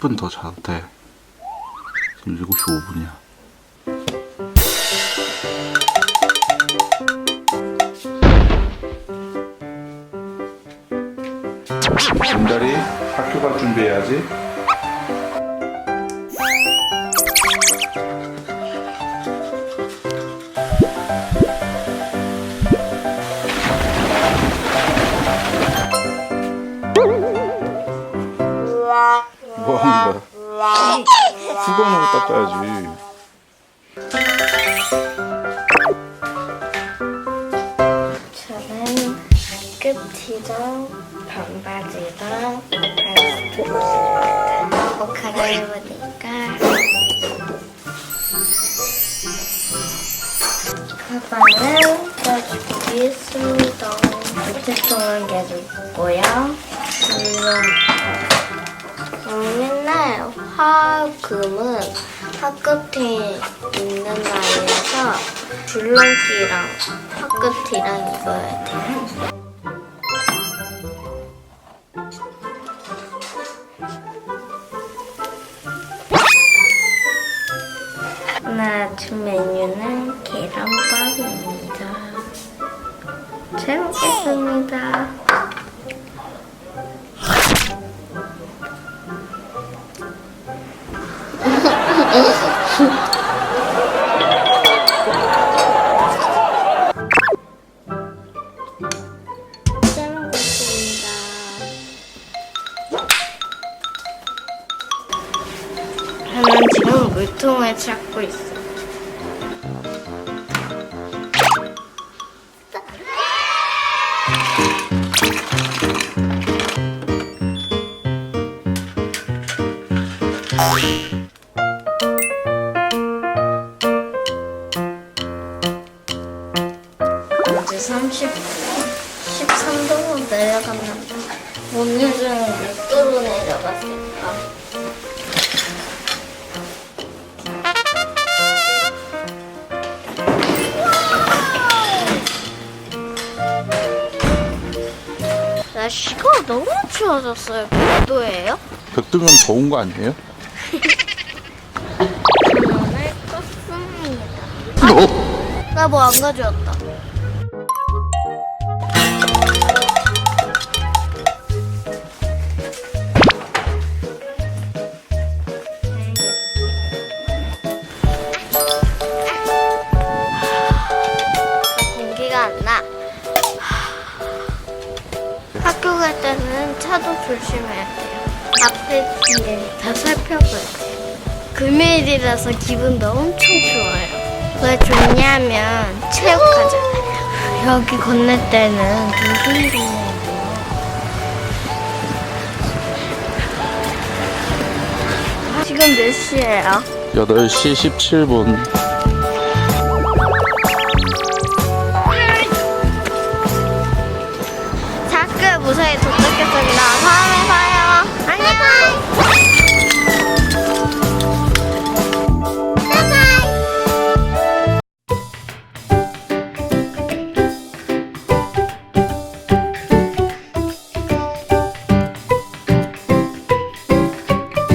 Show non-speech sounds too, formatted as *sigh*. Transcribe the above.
10분 더 자도 돼. 네. 지금 7시 5분이야. 김다리 학교 갈 준비해야지. 와. 뭐 하는 거야? 수건으로 닦아야지. 저는 끝이랑 반바지랑 베스트 옷 갈아입으니까 가방은 가지고 있습니다. 우체통은 계속 있고요. 물론 화금은 화끝에 있는 나이에서 줄넘기랑 화끝이랑 입어야 돼요. 오늘 아침 메뉴는 계란밥입니다. 잘 먹겠습니다. 저는 지금 물통을 찾고 있어요. 이 30, 13도로 내려갔는데 오늘은 몇 도로 내려갔을까? 날씨가 너무 추워졌어요. 몇 도예요? 벽두면 더운 거 아니에요? *laughs* 오늘 껐습니다. 나뭐 안 가져왔다. 차도 조심해야 돼요. 앞에 뒤에 다 살펴봐야 돼요. 금요일이라서 기분도 엄청 좋아요. 왜 좋냐면 체육하잖아요. *laughs* 여기 건널 때는 무슨 좋냐고. 지금 몇 시예요? 8시 17분.